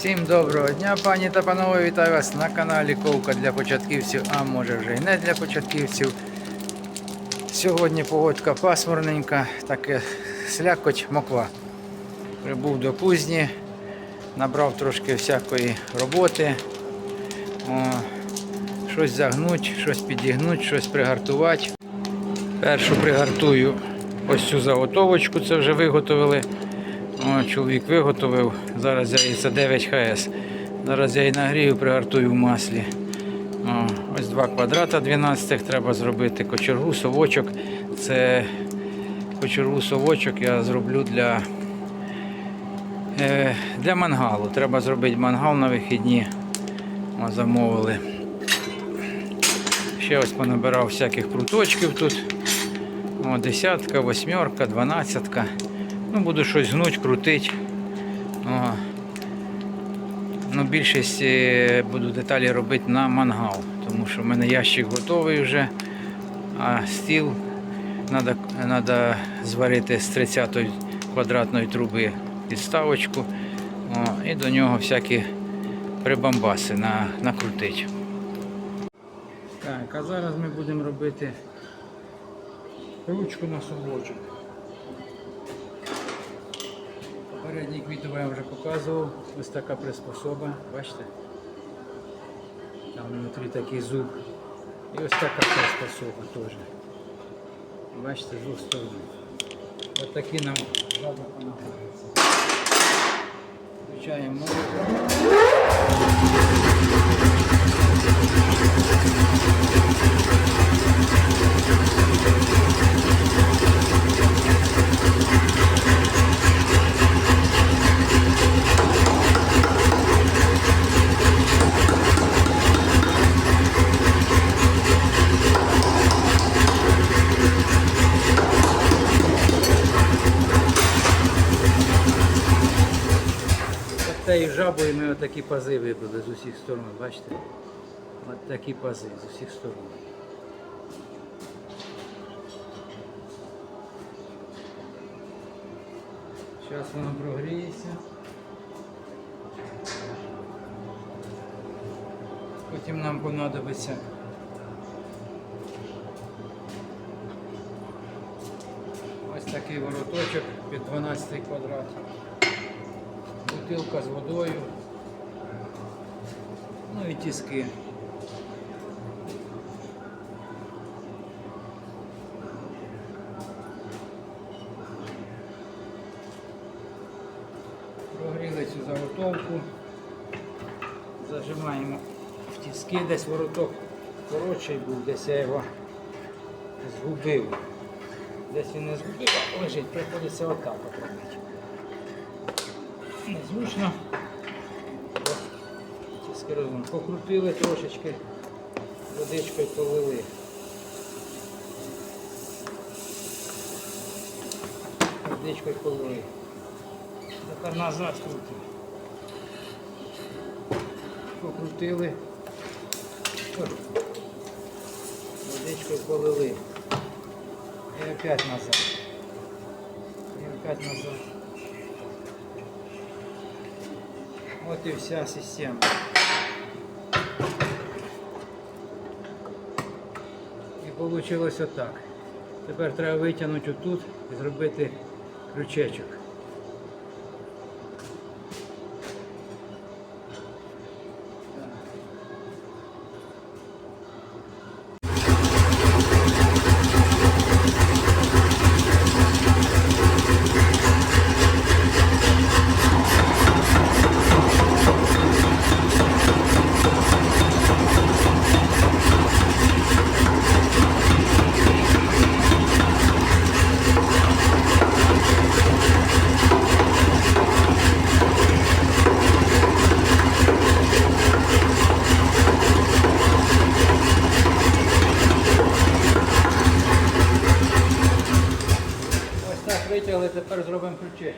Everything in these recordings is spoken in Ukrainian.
Всім доброго дня, пані та панове, вітаю вас на каналі Ковка для початківців, а може вже і не для початківців. Сьогодні погодка пасмурненька, таке слякоть моква. Прибув до кузні, набрав трошки всякої роботи. О, щось загнуть, щось підігнуть, щось пригартувати. Першу пригартую ось цю заготовочку, це вже виготовили. О, чоловік виготовив. Зараз я її це 9 ХС. Зараз я її нагрію, пригартую в маслі. О, ось два квадрата 12 треба зробити. Кочергу, совочок. Це кочергу совочок я зроблю для, е, для мангалу. Треба зробити мангал на вихідні. О, замовили. Ще ось понабирав всяких пруточків тут. О, десятка, восьмерка, дванадцятка. Ну, буду щось гнуть, крутить. О. Ну, більшість е, буду деталі робити на мангал, тому що в мене ящик готовий вже, а стіл треба зварити з 30 квадратної труби підставочку. О, і до нього всякі прибамбаси на, накрутить. Так, а зараз ми будемо робити ручку на совочок. Передній квітовий я вже показував. Ось така приспособа, бачите? Там внутрі такий зуб. І ось така приспособа теж. Бачите, з двох сторон. Ось такі нам жаба понадобиться. Включаємо музику. От тією жабою ми отакі пази вибили з усіх сторон, бачите? От такі пази з усіх сторон. Зараз воно прогріється. Потім нам понадобиться ось такий вороточок під 12 квадрат бутилка з водою, ну і тіски. Прогріли цю заготовку, зажимаємо в тіски, десь вороток коротший був, десь я його згубив. Десь він не згубив, а лежить, приходиться отак от робити незручно. Покрутили трошечки, водичкою полили. Водичкою полили. Тепер назад крутимо. Покрутили. Водичкою полили. І опять назад. І опять назад. От і вся система. І вийшло отак. Тепер треба витягнути отут і зробити крючечок. Ось так витягли, тепер зробимо ключі.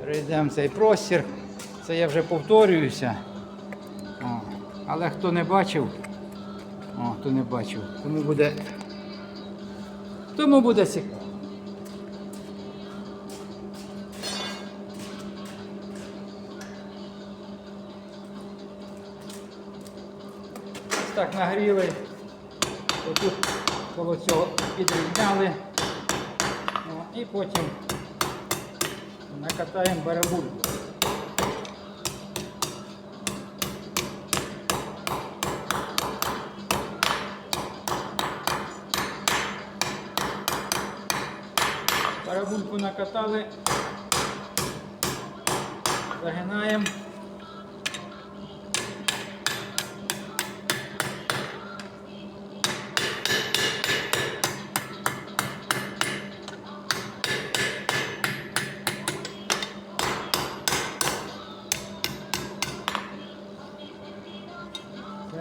Перейдемо в цей простір. Це я вже повторююся. О, але хто не бачив, о, хто не бачив, тому буде Тому буде цікаво. Так нагріли. Отут коло цього підрівняли. І потім накатаємо барабульку. Барабульку накатали, загинаємо.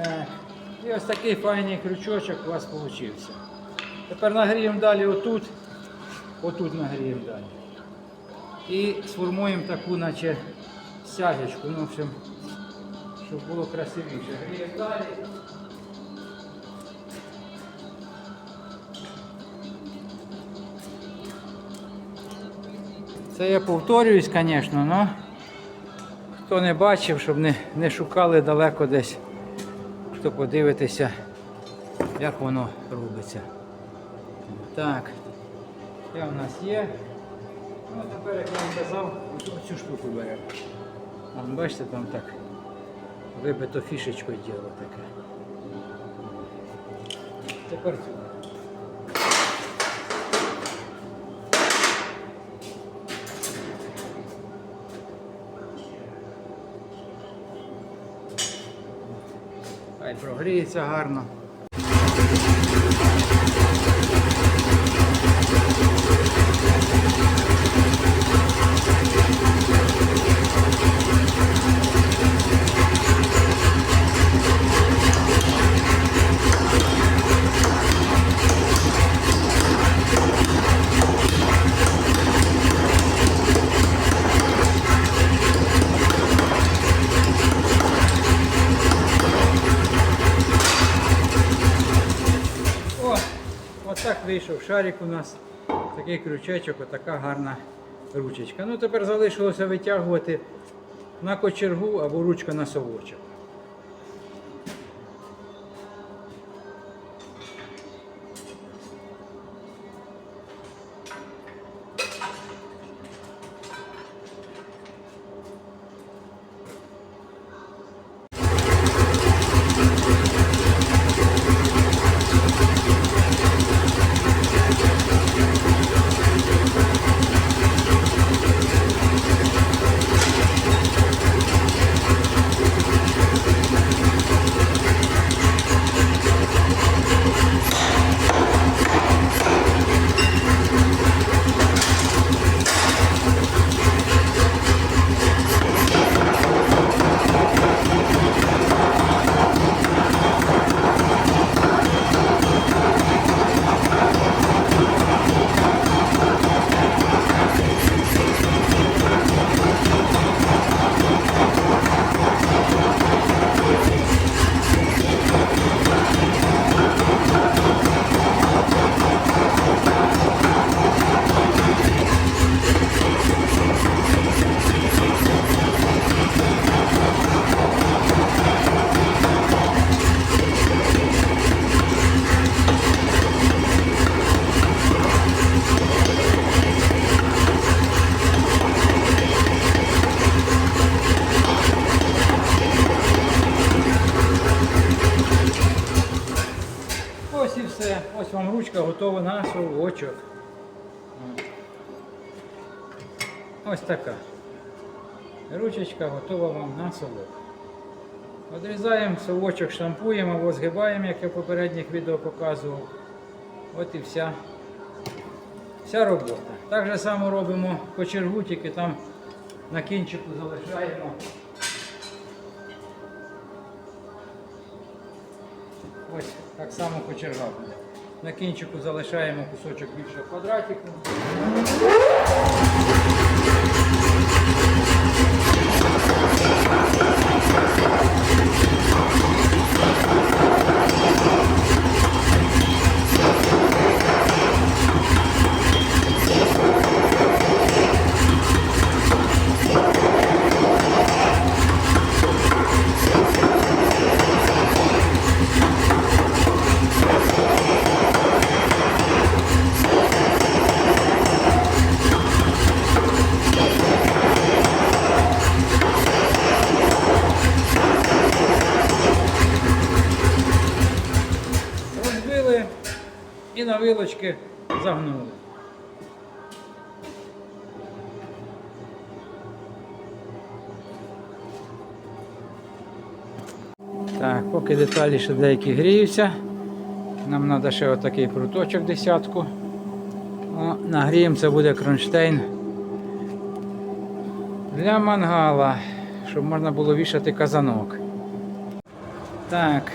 Так. І ось такий файний крючочок у вас вийшов. Тепер нагріємо далі отут. Отут нагріємо далі. І сформуємо таку, наче стяжечку, ну, в общем, щоб було красивіше. Гріємо далі. Це я повторююсь, звісно, але хто не бачив, щоб не, не шукали далеко десь, то подивитися, як воно робиться. Так, це у нас є. Ну, тепер, як я вам казав, оцю цю штуку беремо. Бачите, там так вибито фішечкою діло таке. Тепер цю. Хай прогріється гарно. Шарик у нас. Такий крючечок, отака гарна ручечка. Ну тепер залишилося витягувати на кочергу або ручка на совочок. Готова на совочок. Ось така. Ручечка готова вам на совок. Одрізаємо совочок, шампуємо або згибаємо, як я в попередніх відео показував. От і вся, вся робота. Так же само робимо кочергу, тільки там на кінчику залишаємо. Ось так само кочерга буде. На кінчику залишаємо кусочок більшого квадратику. Розпилили на вилочки загнули. Так, поки деталі ще деякі гріються. Нам треба ще отакий пруточок десятку. О, нагріємо, це буде кронштейн для мангала, щоб можна було вішати казанок. Так,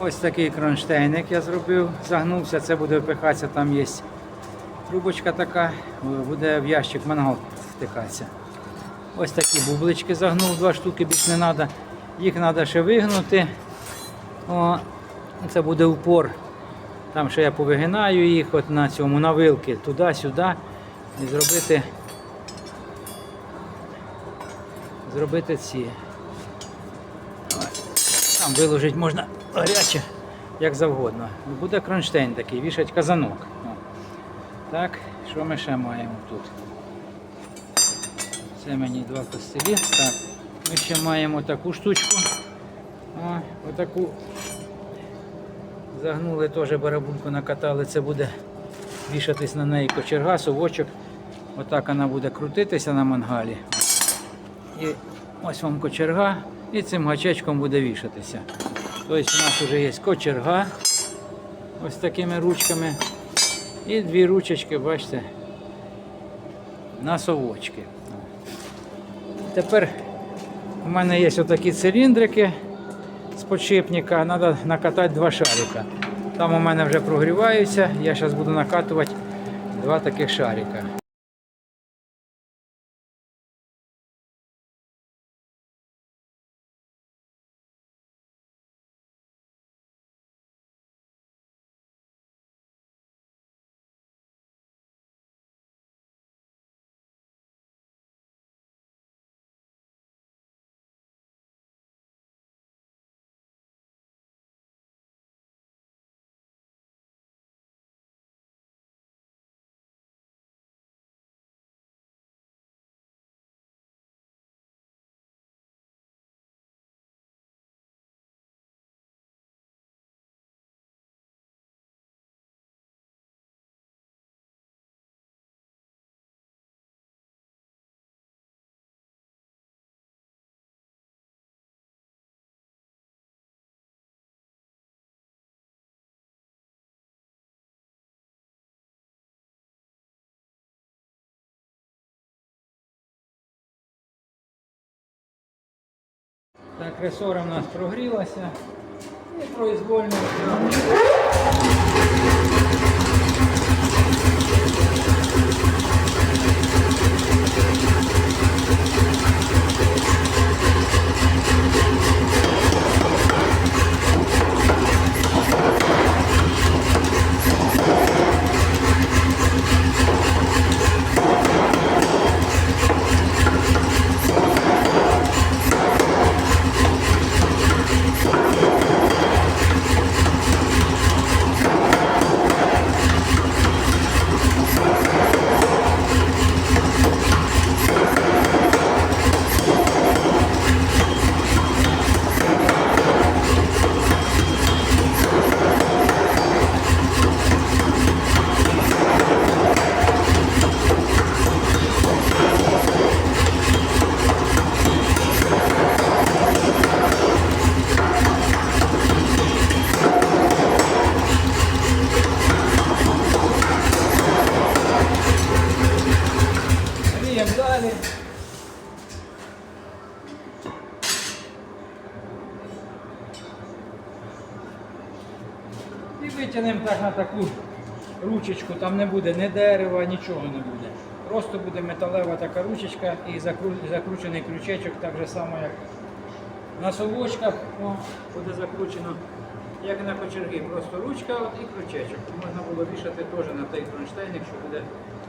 ось такий кронштейник я зробив, загнувся, це буде впихатися, там є трубочка така, буде в ящик мангал втикатися. Ось такі бублички загнув, два штуки більш не треба. Їх треба ще вигнути. О, це буде упор. Там ще я повигинаю їх от на цьому на вилки туди-сюди і зробити зробити ці. Там виложити можна гаряче, як завгодно. Буде кронштейн такий, вішать казанок. Так, що ми ще маємо тут? Це мені два костелі. Так, ми ще маємо таку штучку. О, отаку загнули теж барабульку, накатали, це буде вішатись на неї кочерга, совочок. Отак вона буде крутитися на мангалі. І ось вам кочерга, і цим гачечком буде вішатися. Тобто у нас вже є кочерга ось такими ручками. І дві ручечки, бачите, на совочки. Тепер у мене є отакі циліндрики з подшипника, треба накатати два шарика. Там у мене вже прогріваються, я зараз буду накатувати два таких шарика. Так, ресора в нас прогрілася. І произвольно. Гріємо витягнемо так на таку ручечку, там не буде ні дерева, нічого не буде. Просто буде металева така ручечка і закручений крючечок, так же само, як на совочках о, буде закручено, як на кочерги. Просто ручка от і крючечок. Можна було вішати теж на той кронштейник, що буде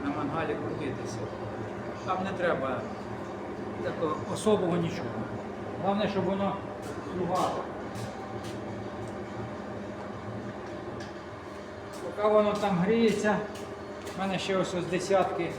на мангалі крутитися. Там не треба такого особого нічого. Головне, щоб воно слугало. поки воно там гріється, в мене ще ось ось десятки.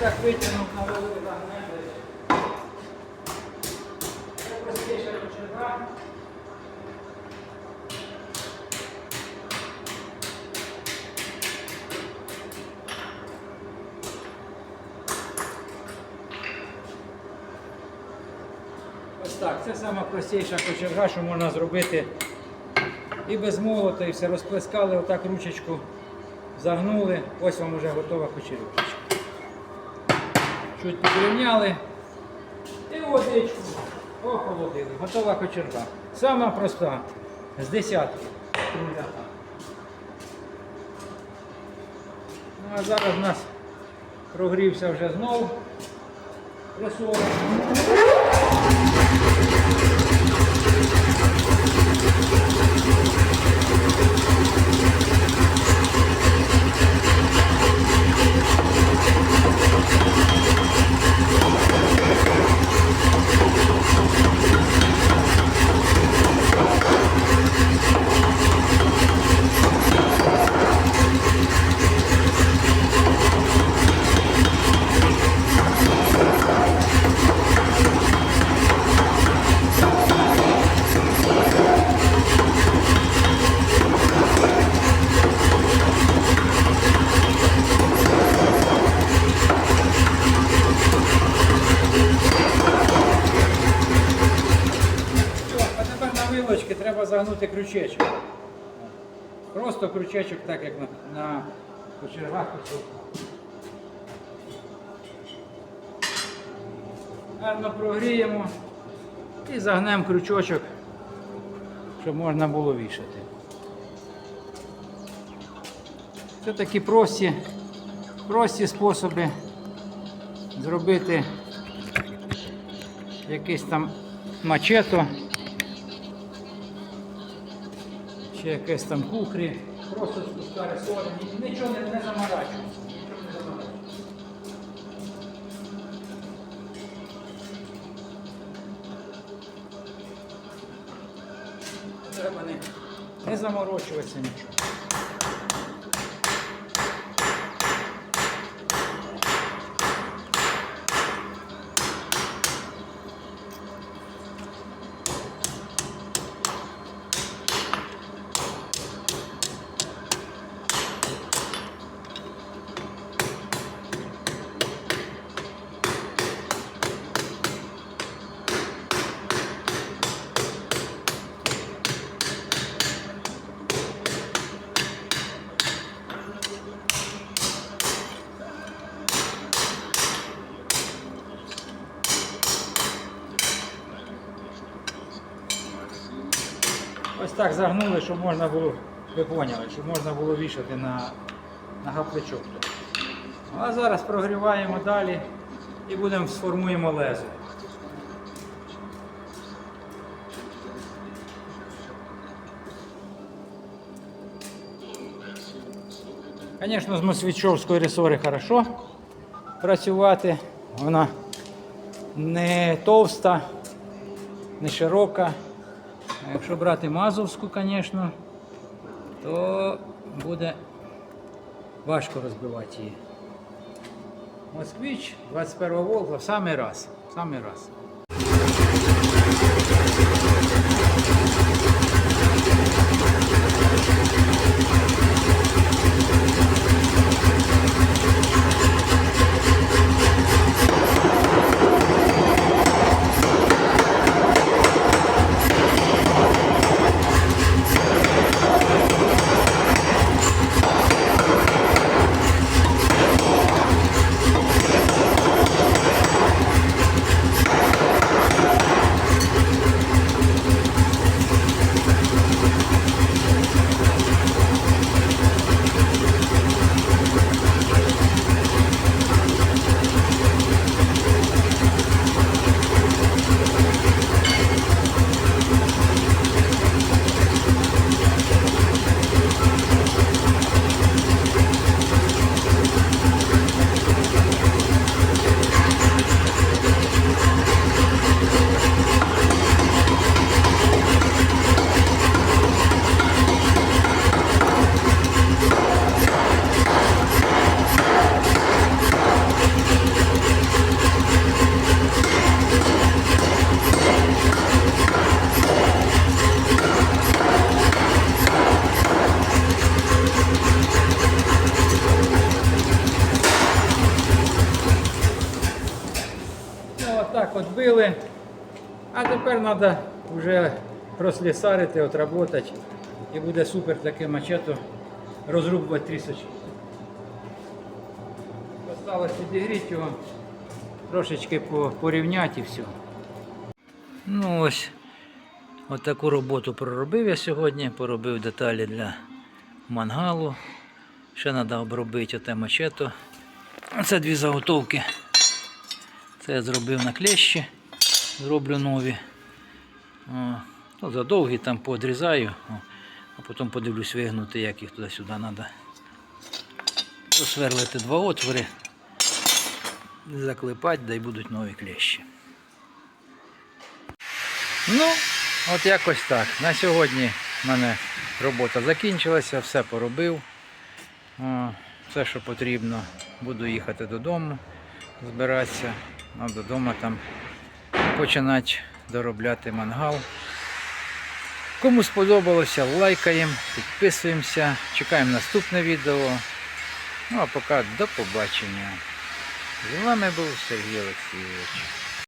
так на голову. Так, це сама простіша кочерга, що можна зробити і без молота, і все розплескали, отак ручечку загнули, ось вам вже готова кочерюшечка. Чуть підрівняли і водичку охолодили. Готова кочерга. Сама проста, з десятки. Ну а зараз у нас прогрівся вже знов просолок. Thank you. Просто так як на, на кочергах. Гарно прогріємо і загнемо крючочок, щоб можна було вішати. Це такі прості, прості способи зробити якийсь там мачето, чи якесь там кухрі, просто спускати солі, ні- нічого не, не заморачується. Треба не заморочуватися нічого. Ось так загнули, щоб можна було, ви поняли, щоб можна було вішати на, на гапличок. А зараз прогріваємо далі і будемо сформуємо лезо. Звісно, з Мосвічовської ресори хорошо працювати. Вона не товста, не широка. Якщо брати Мазовську, звісно, то буде важко розбивати її. Москвич 21-го Волга в самий раз. В самий раз. Розбили. А тепер треба вже прослісарити, отработати. І буде супер таке мачето розрубувати трісочки. Осталось підігріти його, трошечки порівняти і все. Ну ось, от таку роботу проробив я сьогодні, поробив деталі для мангалу. Ще треба обробити оте мачето. Це дві заготовки. Це я зробив на клещі, зроблю нові. О, ну, задовгі там подрізаю, о, а потім подивлюсь вигнути, як їх туди-сюди треба. Просверлити два отвори, заклепати, да й будуть нові клещі. Ну, от якось так. На сьогодні в мене робота закінчилася, все поробив. Все, що потрібно, буду їхати додому, збиратися, а додому там починати доробляти мангал. Кому сподобалося, лайкаємо, підписуємося, чекаємо наступне відео. Ну а поки до побачення. З вами був Сергій Олексійович.